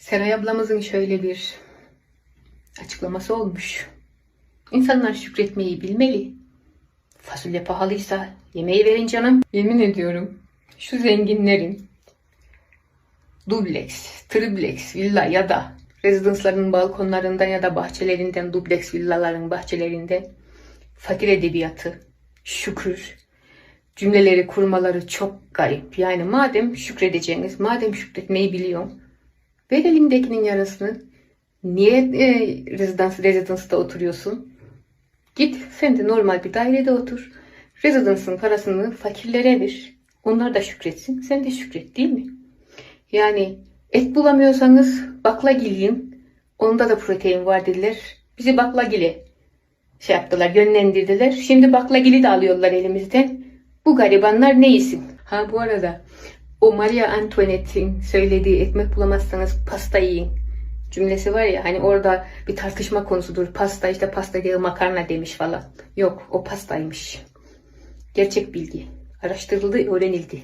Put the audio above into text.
Seray ablamızın şöyle bir açıklaması olmuş. İnsanlar şükretmeyi bilmeli. Fasulye pahalıysa yemeği verin canım. Yemin ediyorum şu zenginlerin dubleks, tripleks villa ya da rezidansların balkonlarından ya da bahçelerinden dubleks villaların bahçelerinde fakir edebiyatı, şükür, cümleleri kurmaları çok garip. Yani madem şükredeceğiniz, madem şükretmeyi biliyorsun, ver elimdekinin yarısını. Niye e, rezidans, rezidansta oturuyorsun? Git sen de normal bir dairede otur. Rezidansın parasını fakirlere ver. Onlar da şükretsin. Sen de şükret değil mi? Yani et bulamıyorsanız baklagil yiyin. Onda da protein var dediler. Bizi baklagile şey yaptılar, yönlendirdiler. Şimdi baklagili de alıyorlar elimizden. Bu garibanlar ne yesin? Ha bu arada o Maria Antoinette'in söylediği ekmek bulamazsanız pasta yiyin cümlesi var ya hani orada bir tartışma konusudur. Pasta işte pasta değil makarna demiş falan. Yok o pastaymış. Gerçek bilgi. Araştırıldı, öğrenildi.